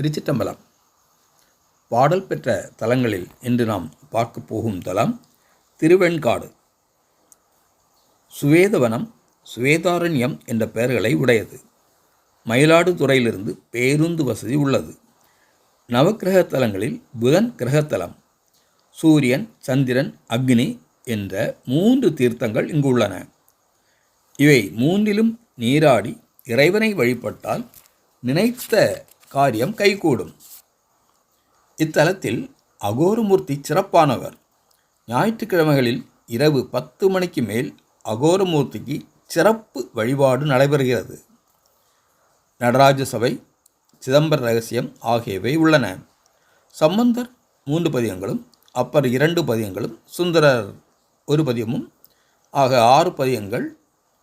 திருச்சிற்றம்பலம். பாடல் பெற்ற தலங்களில் இன்று நாம் பார்க்க போகும் தலம் திருவெண்காடு. சுவேதவனம் சுவேதாரண்யம் என்ற பெயர்களை உடையது. மயிலாடுதுறையிலிருந்து பேருந்து வசதி உள்ளது. நவக்கிரக தலங்களில் புதன் கிரகத்தலம் சூரியன் சந்திரன் அக்னி என்ற மூன்று தீர்த்தங்கள் இங்கு உள்ளன. இவை மூன்றிலும் நீராடி இறைவனை வழிபட்டால் நினைத்த காரியம் கைகூடும். இத்தலத்தில் அகோரமூர்த்தி சிறப்பானவர். ஞாயிற்றுக்கிழமைகளில் இரவு பத்து மணிக்கு மேல் அகோரமூர்த்திக்கு சிறப்பு வழிபாடு நடைபெறுகிறது. நடராஜ சபை சிதம்பர ரகசியம் ஆகியவை உள்ளன. சம்பந்தர் மூன்று பதியங்களும் அப்பர் இரண்டு பதியங்களும் சுந்தரர் ஒரு பதியமும் ஆக ஆறு பதியங்கள்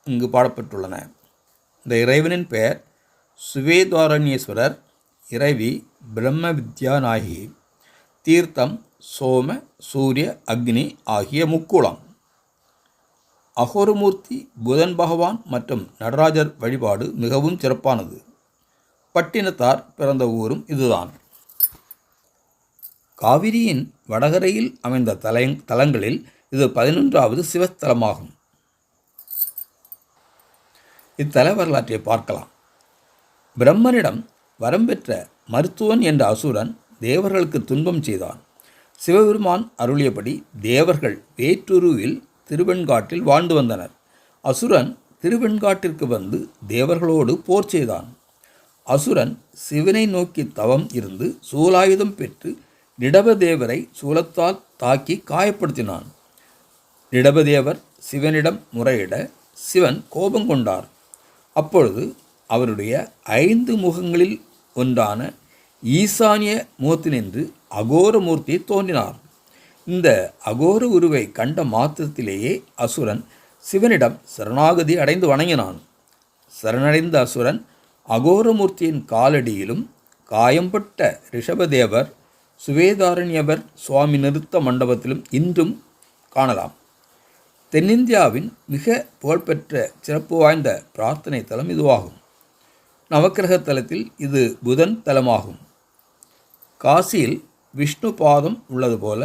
இங்கு பாடப்பட்டுள்ளன இந்த இறைவனின் பெயர் சுவேதாரண்யேஸ்வரர் இறைவி பிரம்ம வித்யானாகி தீர்த்தம் சோம சூரிய அக்னி ஆகிய முக்குளம் அகோரமூர்த்தி புதன் பகவான் மற்றும் நடராஜர் வழிபாடு மிகவும் சிறப்பானது. பட்டினத்தார் பிறந்த ஊரும் இதுதான். காவிரியின் வடகரையில் அமைந்த தலை தலங்களில் இது பதினொன்றாவது சிவத்தலமாகும். இத்தல வரலாற்றை பார்க்கலாம். பிரம்மனிடம் வரம் பெற்ற மருத்துவன் என்ற அசுரன் தேவர்களுக்கு துன்பம் செய்தான். சிவபெருமான் அருளியபடி தேவர்கள் வேற்றுருவில் திருவெண்காட்டில் வாழ்ந்து வந்தனர். அசுரன் திருவெண்காட்டிற்கு வந்து தேவர்களோடு போர் செய்தான். அசுரன் சிவனை நோக்கி தவம் இருந்து சூலாயுதம் பெற்று நிடபதேவரை சூலத்தால் தாக்கி காயப்படுத்தினான். நிடபதேவர் சிவனிடம் முறையிட சிவன் கோபம் கொண்டார். அப்பொழுது அவருடைய ஐந்து முகங்களில் ஒன்றான ஈசானிய முகத்தினின்று அகோரமூர்த்தி தோன்றினார். இந்த அகோர உருவை கண்ட மாத்திரத்திலேயே அசுரன் சிவனிடம் சரணாகதி அடைந்து வணங்கினான். சரணடைந்த அசுரன் அகோரமூர்த்தியின் காலடியிலும் காயம்பட்ட ரிஷபதேவர் சுவேதாரண்யவர் சுவாமி நிறுத்த மண்டபத்திலும் இன்றும் காணலாம். தென்னிந்தியாவின் மிக புகழ்பெற்ற சிறப்பு வாய்ந்த பிரார்த்தனை தலம் இதுவாகும். நவக்கிரக தலத்தில் இது புதன் தலமாகும். காசியில் விஷ்ணு பாதம் உள்ளது போல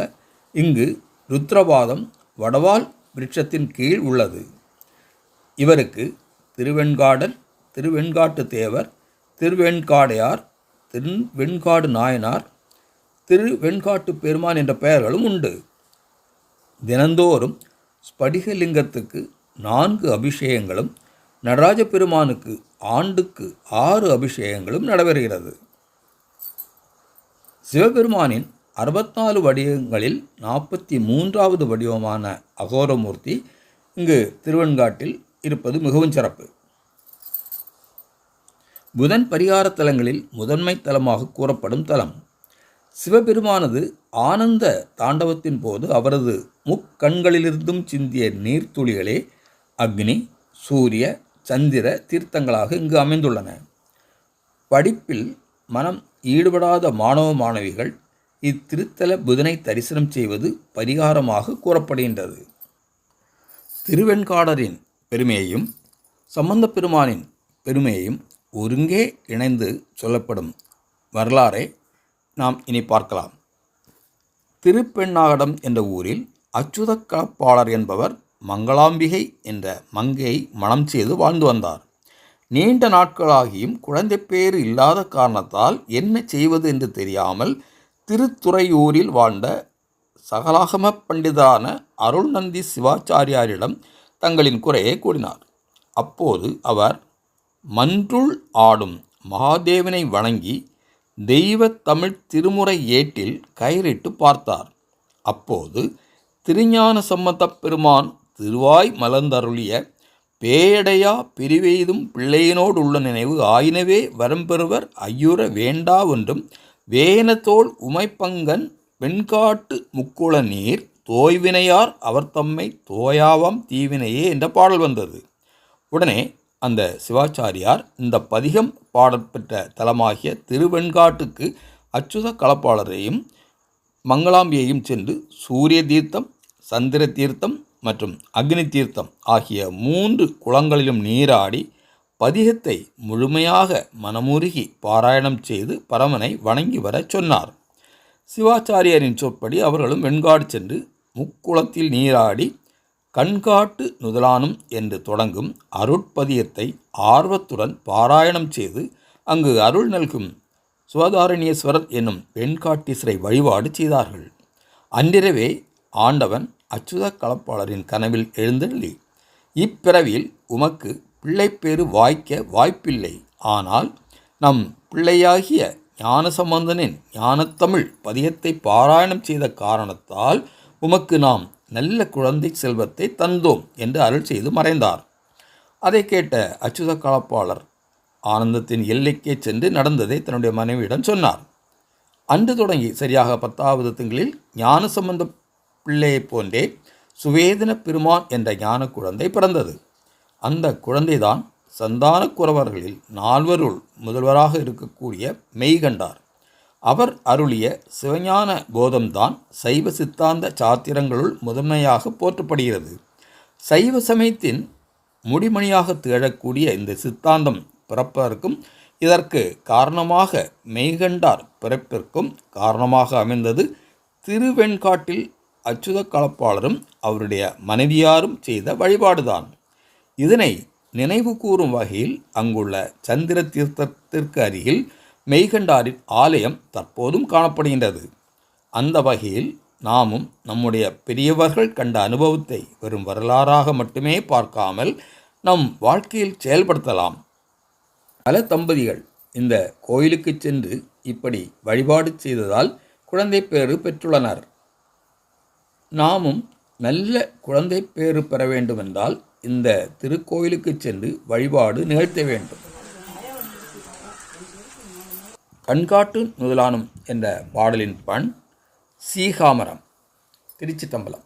இங்கு ருத்ரபாதம் வடவால் விருட்சத்தின் கீழ் உள்ளது. இவருக்கு திருவெண்காடர் திருவெண்காட்டு தேவர் திருவெண்காடையார் திருவெண்காடு நாயனார் திருவெண்காட்டு பெருமான் என்ற பெயர்களும் உண்டு. தினந்தோறும் ஸ்படிகலிங்கத்துக்கு நான்கு அபிஷேகங்களும் நடராஜ பெருமானுக்கு ஆண்டுக்கு ஆறு அபிஷேகங்களும் நடைபெறுகிறது. சிவபெருமானின் அறுபத்தாலு வடிவங்களில் நாற்பத்தி மூன்றாவது வடிவமான அகோரமூர்த்தி இங்கு திருவெண்காட்டில் இருப்பது மிகவும் சிறப்பு. புதன் பரிகார தலங்களில் முதன்மை தலமாக கூறப்படும் தலம். சிவபெருமானது ஆனந்த தாண்டவத்தின் போது அவரது முக்கண்களிலிருந்தும் சிந்திய நீர்த்துளிகளே அக்னி சூரிய சந்திர தீர்த்தங்களாக இங்கு அமைந்துள்ளன. படிப்பில் மனம் ஈடுபடாத மாணவ மாணவிகள் இத்திருத்தல புதனை தரிசனம் செய்வது பரிகாரமாக கூறப்படுகின்றது. திருவெண்காடரின் பெருமையையும் சம்பந்த பெருமானின் பெருமையையும் ஒருங்கே இணைந்து சொல்லப்படும் வரலாறை நாம் இனி பார்க்கலாம். திருப்பெண்ணாகடம் என்ற ஊரில் அச்சுத கலப்பாளர் என்பவர் மங்களாம்பிகை என்ற மங்கையை மனம் செய்து வாழ்ந்து வந்தார். நீண்ட நாட்களாகியும் குழந்தை பேர் இல்லாத காரணத்தால் என்ன செய்வது என்று தெரியாமல் திருத்துறையூரில் வாழ்ந்த சகலாகம பண்டிதான அருள்நந்தி சிவாச்சாரியாரிடம் தங்களின் குறையை கூறினார். அப்போது அவர் மன்றுள் ஆடும் மகாதேவனை வணங்கி தெய்வ தமிழ் திருமுறை ஏட்டில் கயிறிட்டு பார்த்தார். அப்போது திருஞான சம்மத பெருமான் திருவாய் மலர்ந்தருளிய பேயடையா பிரிவெய்தும் பிள்ளையினோடு உள்ள நினைவு ஆயினவே வரம்பெறுவர் ஐயுற வேண்டா ஒன்றும் வேனத்தோள் உமைப்பங்கன் வெண்காட்டு முக்குள நீர் தோய்வினையார் அவர் தம்மை தோயாவாம் தீவினையே என்ற பாடல் வந்தது. உடனே அந்த சிவாச்சாரியார் இந்த பதிகம் பாடப்பெற்ற தலமாகிய திருவெண்காட்டுக்கு அச்சுத கலப்பாளரையும் மங்களாம்பியையும் சென்று சூரிய தீர்த்தம் சந்திர தீர்த்தம் மற்றும் அக்னி தீர்த்தம் ஆகிய மூன்று குளங்களிலும் நீராடி பதிகத்தை முழுமையாக மனமுருகி பாராயணம் செய்து பரமனை வணங்கி வரச் சொன்னார். சிவாச்சாரியரின் சொற்படி அவர்களும் வெண்காடு சென்று முக்குளத்தில் நீராடி கண்காட்டு நுதலானும் என்று தொடங்கும் அருட்பதியத்தை ஆர்வத்துடன் பாராயணம் செய்து அங்கு அருள் நல்கும் சுவதாரண்யேஸ்வரர் என்னும் வெண்காட்டீஸ்வரை வழிபாடு செய்தார்கள். அன்றிரவே ஆண்டவன் அச்சுத கலப்பாளரின் கனவில் எழுந்தள்ளி இப்பிறவியில் உமக்கு பிள்ளைப்பேறு வாய்க்க வாய்ப்பில்லை. ஆனால் நம் பிள்ளையாகிய ஞானசம்பந்தனின் ஞானத்தமிழ் பதியத்தை பாராயணம் செய்த காரணத்தால் உமக்கு நாம் நல்ல குழந்தை செல்வத்தை தந்தோம் என்று அருள் செய்து மறைந்தார். அதை கேட்ட அச்சுத கலப்பாளர் ஆனந்தத்தின் எல்லைக்கே சென்று நடந்ததை தன்னுடைய மனைவியிடம் சொன்னார். அன்று தொடங்கி சரியாக பத்தாவது திங்களில் ஞானசம்பந்த பிள்ளையைப் போன்றே சுவேதன பெருமான் என்ற ஞான குழந்தை பிறந்தது. அந்த குழந்தைதான் சந்தான குறவர்களில் நால்வருள் முதல்வராக இருக்கக்கூடிய மெய்கண்டார். அவர் அருளிய சிவஞான போதம்தான் சைவ சித்தாந்த சாத்திரங்களுள் முதன்மையாக போற்றப்படுகிறது. சைவ சமயத்தின் முடிமணியாக திகழக்கூடிய இந்த சித்தாந்தம் பிறப்பதற்கும் இதற்கு காரணமாக மெய்கண்டார் பிறப்பிற்கும் காரணமாக அமைந்தது திருவெண்காட்டில் அச்சுத கலப்பாளரும் அவருடைய மனைவியாரும் செய்த வழிபாடுதான். இதனை நினைவு கூறும் வகையில் அங்குள்ள சந்திர தீர்த்தத்திற்கு அருகில் மெய்கண்டாரின் ஆலயம் தற்போதும் காணப்படுகின்றது. அந்த வகையில் நாமும் நம்முடைய பெரியவர்கள் கண்ட அனுபவத்தை வெறும் வரலாறாக மட்டுமே பார்க்காமல் நம் வாழ்க்கையில் செயல்படுத்தலாம். பல தம்பதிகள் இந்த கோயிலுக்கு சென்று இப்படி வழிபாடு செய்ததால் குழந்தை பேறு பெற்றுள்ளனர். நாமும் நல்ல குழந்தை பேறு பெற வேண்டுமென்றால் இந்த திருக்கோயிலுக்கு சென்று வழிபாடு நிகழ்த்த வேண்டும். கண்காட்டு முதலானும் என்ற பாடலின் பண் சீகாமரம் திருச்சி தம்பலம்